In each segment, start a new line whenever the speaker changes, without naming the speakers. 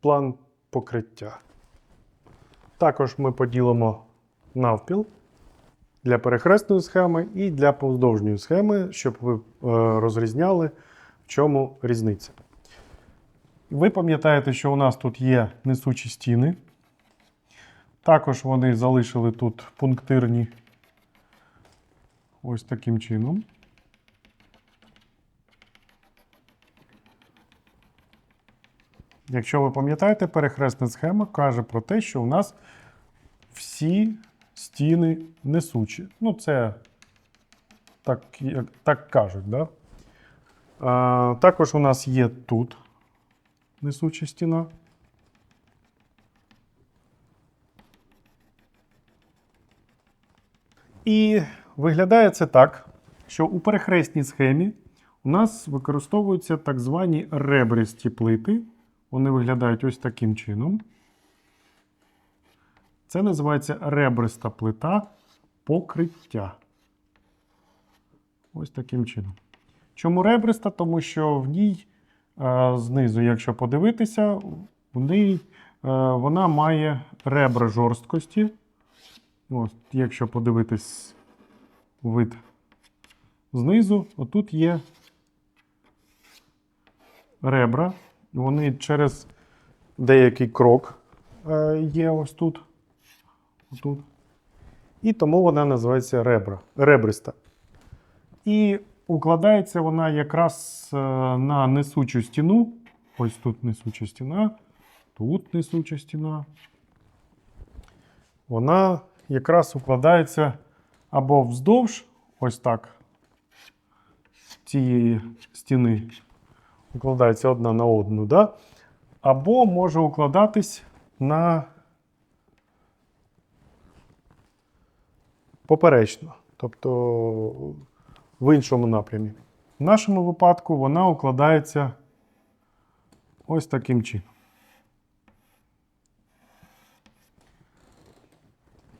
план покриття. Також ми поділимо навпіл для перехресної схеми і для повздовжньої схеми, щоб ви е, розрізняли, в чому різниця. Ви пам'ятаєте, що у нас тут є несучі стіни. Також вони залишили тут пунктирні ось таким чином. Якщо ви пам'ятаєте, перехресна схема каже про те, що у нас всі стіни несучі. Ну, це так, так кажуть, да? А, також у нас є тут несуча стіна. І виглядає це так, що у перехресній схемі у нас використовуються так звані ребристі плити. Вони виглядають ось таким чином. Це називається ребриста плита покриття. Ось таким чином. Чому ребриста? Тому що в ній е, знизу, якщо подивитися, в ній, е, вона має ребра жорсткості. Ось, якщо подивитись вид знизу, отут є ребра. Вони через деякий крок е, є ось тут. Отут. І тому вона називається ребра, ребриста. І укладається вона якраз е, на несучу стіну. Ось тут несуча стіна, тут несуча стіна. Вона якраз укладається або вздовж, ось так, цієї стіни. Укладається одна на одну, да? або може укладатись на поперечно, тобто в іншому напрямі. В нашому випадку вона укладається ось таким чином.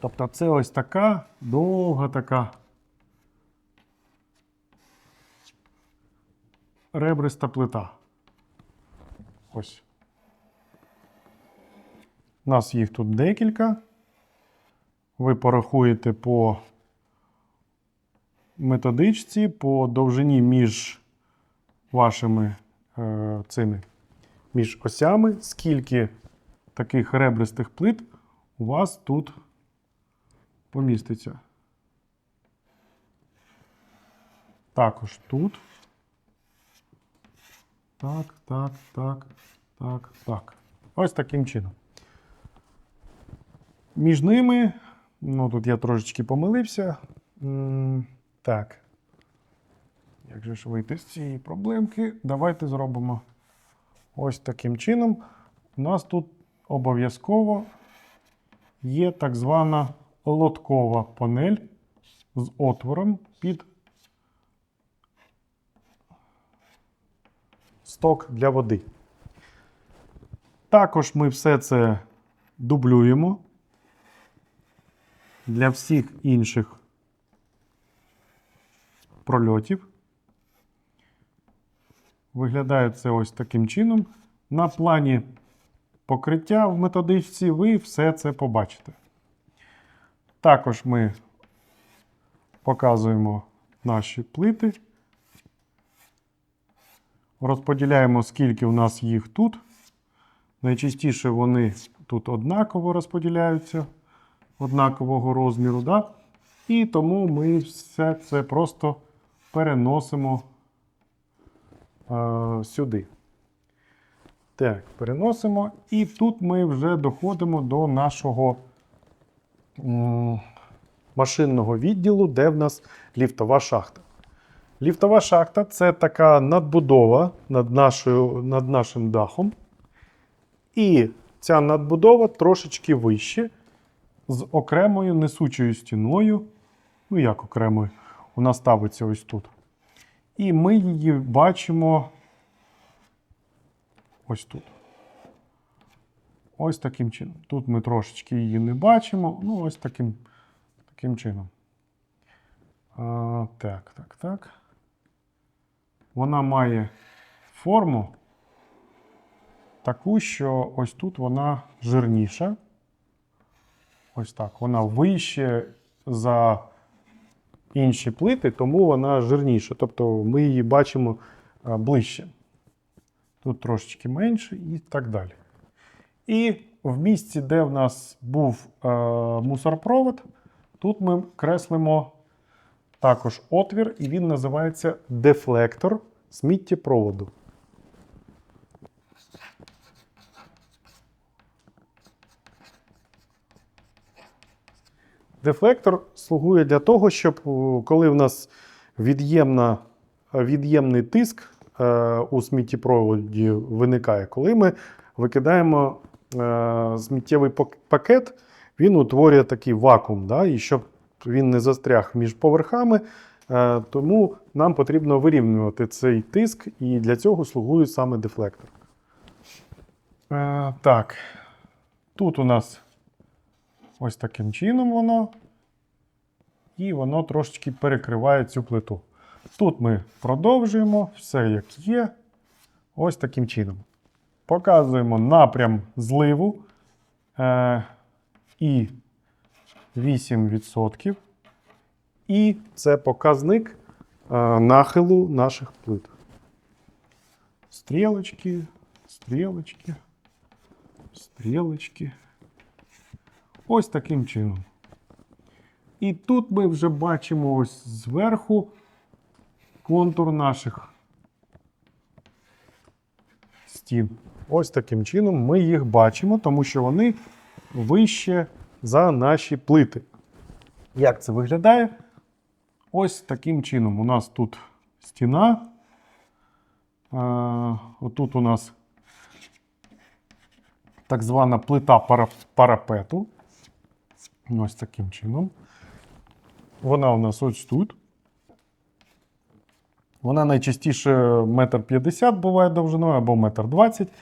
Тобто це ось така довга така ребриста плита. Ось. У нас їх тут декілька. Ви порахуєте по методичці, по довжині між вашими е, цими між осями, скільки таких ребристих плит у вас тут поміститься. Також тут. Так, так, так, так, так. Ось таким чином. Між ними, ну тут я трошечки помилився. Так. Як же ж вийти з цієї проблемки? Давайте зробимо ось таким чином. У нас тут обов'язково є так звана лоткова панель з отвором під сток для води. Також ми все це дублюємо для всіх інших прольотів. Виглядає це ось таким чином. На плані покриття в методичці ви все це побачите. Також ми показуємо наші плити. Розподіляємо, скільки у нас їх тут. Найчастіше вони тут однаково розподіляються, однакового розміру. Да? І тому ми все це просто переносимо е, сюди. Так, переносимо. І тут ми вже доходимо до нашого м, машинного відділу, де в нас ліфтова шахта. Ліфтова шахта це така надбудова над, нашою, над нашим дахом. І ця надбудова трошечки вище, з окремою несучою стіною. Ну, як окремою, вона ставиться ось тут. І ми її бачимо ось тут. Ось таким чином. Тут ми трошечки її не бачимо. Ну, ось таким, таким чином. А, так, так, так. Вона має форму таку, що ось тут вона жирніша. Ось так. Вона вище за інші плити, тому вона жирніша. Тобто ми її бачимо е, ближче. Тут трошечки менше і так далі. І в місці, де в нас був е, мусорпровод, тут ми креслимо також отвір, і він називається дефлектор сміттєпроводу. Дефлектор слугує для того, щоб коли в нас від'ємна, від'ємний тиск е, у сміттєпроводі виникає, коли ми викидаємо е, сміттєвий пакет, він утворює такий вакуум, да, і щоб він не застряг між поверхами, е, тому нам потрібно вирівнювати цей тиск, і для цього слугує саме дефлектор. Е, так, тут у нас ось таким чином воно. І воно трошечки перекриває цю плиту. Тут ми продовжуємо все як є. Ось таким чином. Показуємо напрям зливу е, і 8%. І це показник е, нахилу наших плит. Стрілочки, стрілочки, стрілочки. Ось таким чином. І тут ми вже бачимо ось зверху контур наших стін. Ось таким чином ми їх бачимо, тому що вони вище за наші плити. Як це виглядає? Ось таким чином. У нас тут стіна. Отут у нас так звана плита парапету. Ось таким чином. Вона у нас ось тут. Вона найчастіше метр п'ятдесят буває довжиною або метр двадцять.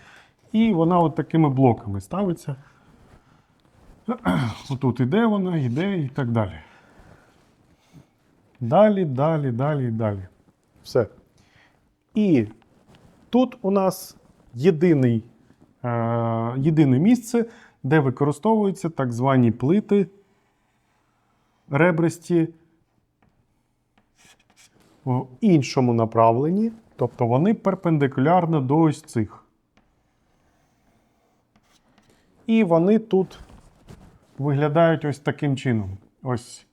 І вона от такими блоками ставиться. Отут іде вона, йде і так далі. Далі, далі, далі далі. Все. І тут у нас єдиний, е, єдине місце, де використовуються так звані плити ребристі в іншому направленні, тобто вони перпендикулярно до ось цих. І вони тут виглядають ось таким чином. Ось,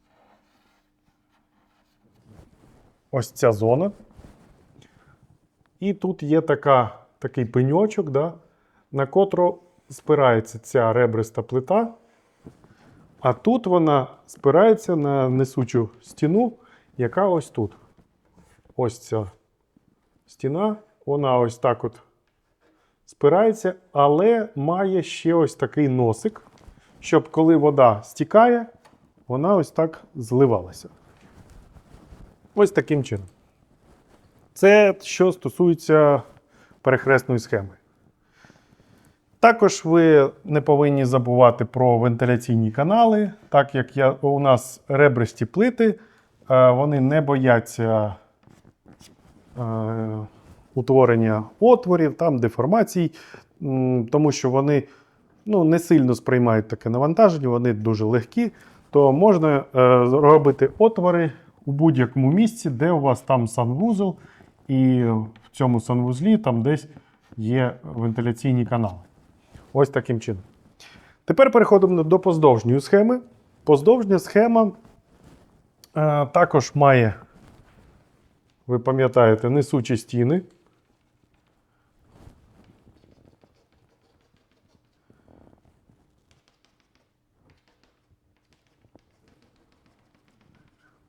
ось ця зона. І тут є така, такий пеньочок, да, на котру спирається ця ребриста плита. А тут вона спирається на несучу стіну, яка ось тут. Ось ця стіна, вона ось так от спирається, але має ще ось такий носик, щоб коли вода стікає, вона ось так зливалася. Ось таким чином. Це що стосується перехресної схеми. Також ви не повинні забувати про вентиляційні канали, так як я, у нас ребристі плити, е, вони не бояться е, утворення отворів, там деформацій, тому що вони ну, не сильно сприймають таке навантаження, вони дуже легкі, то можна е, робити отвори у будь-якому місці, де у вас там санвузол, і в цьому санвузлі там десь є вентиляційні канали. Ось таким чином. Тепер переходимо до поздовжньої схеми. Поздовжня схема е, також має, ви пам'ятаєте, несучі стіни.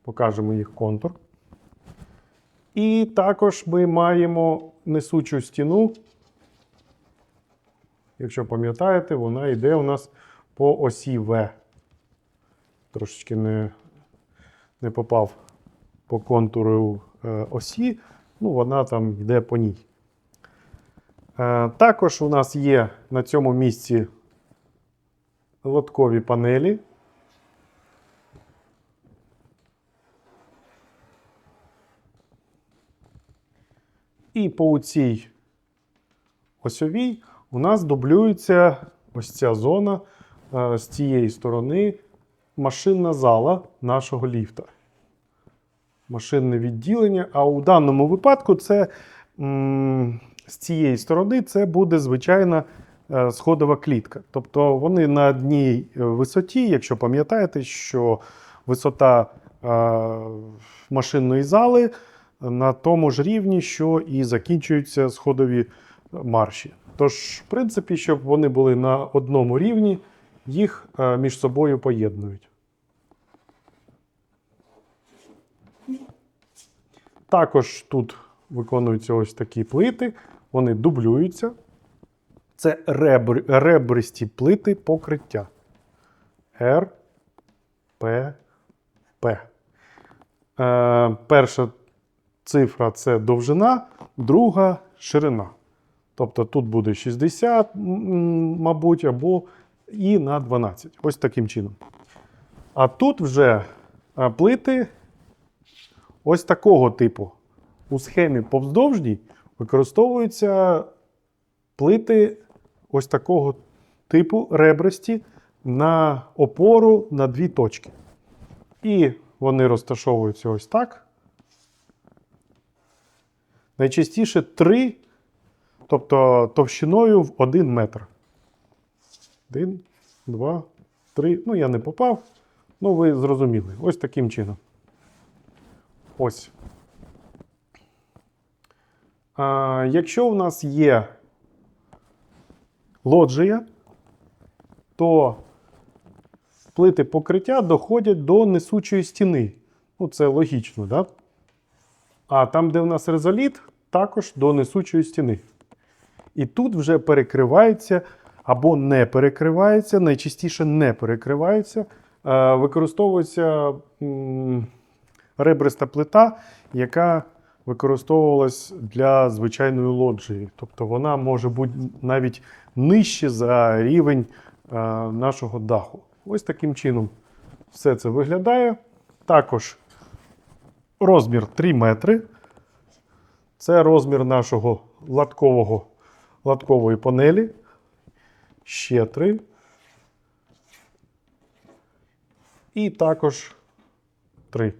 Покажемо їх контур. І також ми маємо несучу стіну. Якщо пам'ятаєте, вона йде у нас по осі В. Трошечки не, не попав по контуру е, осі, ну вона там йде по ній. Е, також у нас є на цьому місці лоткові панелі. І по цій осьовій у нас дублюється ось ця зона е, з цієї сторони машинна зала нашого ліфта. Машинне відділення. А у даному випадку це з цієї сторони це буде звичайна е, сходова клітка. Тобто вони на одній е, висоті, якщо пам'ятаєте, що висота машинної зали на тому ж рівні, що і закінчуються сходові марші. Тож, в принципі, щоб вони були на одному рівні, їх е, між собою поєднують. Також тут виконуються ось такі плити, вони дублюються. Це ребр, ребристі плити покриття. Р, П, П. Е, перша цифра це довжина, друга ширина. Тобто тут буде 60, мабуть, або і на 12. Ось таким чином. А тут вже е, плити ось такого типу. У схемі повздовжній використовуються плити ось такого типу ребристі на опору на дві точки. І вони розташовуються ось так. Найчастіше три, тобто товщиною в 1 метр. Один, два, три. Ну, я не попав. Ну, ви зрозуміли. Ось таким чином. Ось. А, якщо у нас є лоджія, то плити покриття доходять до несучої стіни. Ну, це логічно, так? Да? А там, де в нас резоліт, також до несучої стіни. І тут вже перекривається або не перекривається, найчастіше не перекривається. Е, використовується ребриста плита, яка використовувалась для звичайної лоджії. Тобто вона може бути навіть нижче за рівень е, нашого даху. Ось таким чином все це виглядає. Також розмір 3 метри. Це розмір нашого латкового, латкової панелі. Ще 3. І також 3.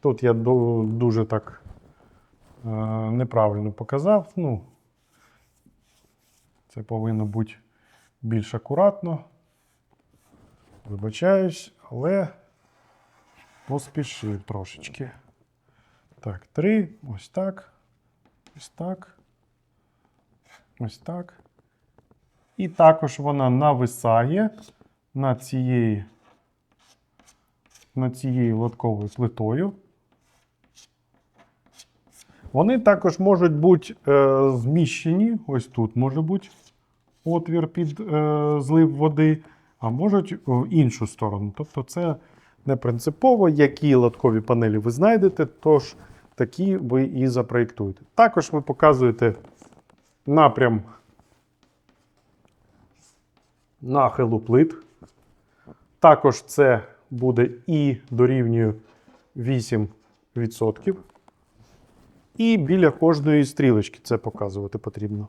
Тут я дуже так е, неправильно показав. Ну, це повинно бути більш акуратно. Вибачаюсь, але поспішив трошечки. Так, три, ось так, ось так, ось так. І також вона нависає над цією, над цією лотковою плитою. Вони також можуть бути е, зміщені. Ось тут може бути отвір під е, злив води, а можуть в іншу сторону. Тобто, це не принципово, які лоткові панелі ви знайдете, тож такі ви і запроєктуєте. Також ви показуєте напрям нахилу плит. Також це буде і дорівнює 8%. І біля кожної стрілочки це показувати потрібно.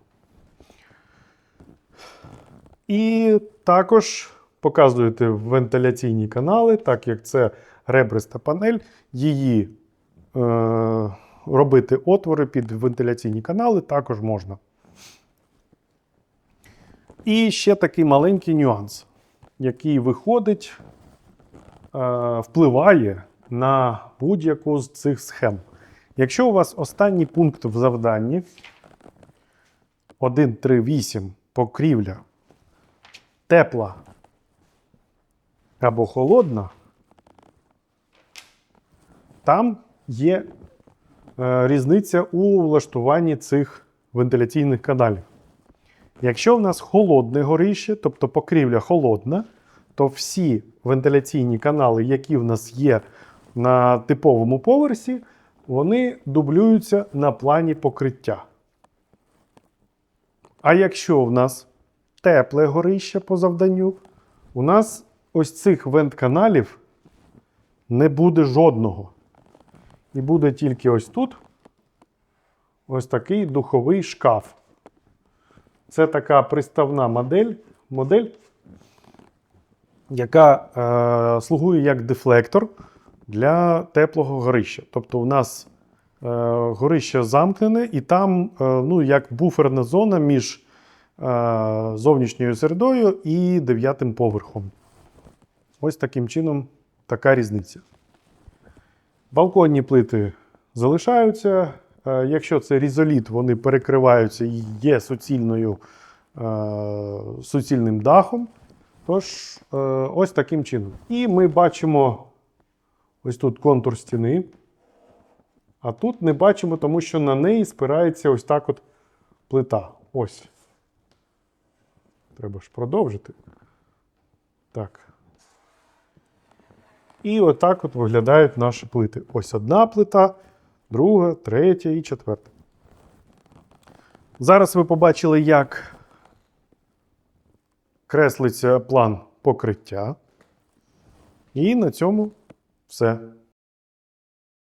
І також показуєте вентиляційні канали, так як це ребриста панель, її робити отвори під вентиляційні канали також можна. І ще такий маленький нюанс, який виходить, е, впливає на будь-яку з цих схем. Якщо у вас останній пункт в завданні 1.3.8 покрівля тепла або холодна, там є е, різниця у влаштуванні цих вентиляційних каналів. Якщо в нас холодне горище, тобто покрівля холодна, то всі вентиляційні канали, які в нас є на типовому поверсі, вони дублюються на плані покриття. А якщо в нас тепле горище по завданню, у нас ось цих вент-каналів не буде жодного. І буде тільки ось тут ось такий духовий шкаф. це така приставна модель, модель яка е, слугує як дефлектор для теплого горища. Тобто, у нас е, горище замкнене, і там е, ну, як буферна зона між е, зовнішньою середою і дев'ятим поверхом. Ось таким чином така різниця. Балконні плити залишаються. Е, Якщо це різоліт, вони перекриваються і є суцільною, е, суцільним дахом. Тож, е, ось таким чином. І ми бачимо ось тут контур стіни. А тут не бачимо, тому що на неї спирається ось так от плита. Ось. Треба ж продовжити. Так. І отак от виглядають наші плити. Ось одна плита, друга, третя і четверта. Зараз ви побачили, як креслиться план покриття. І на цьому все.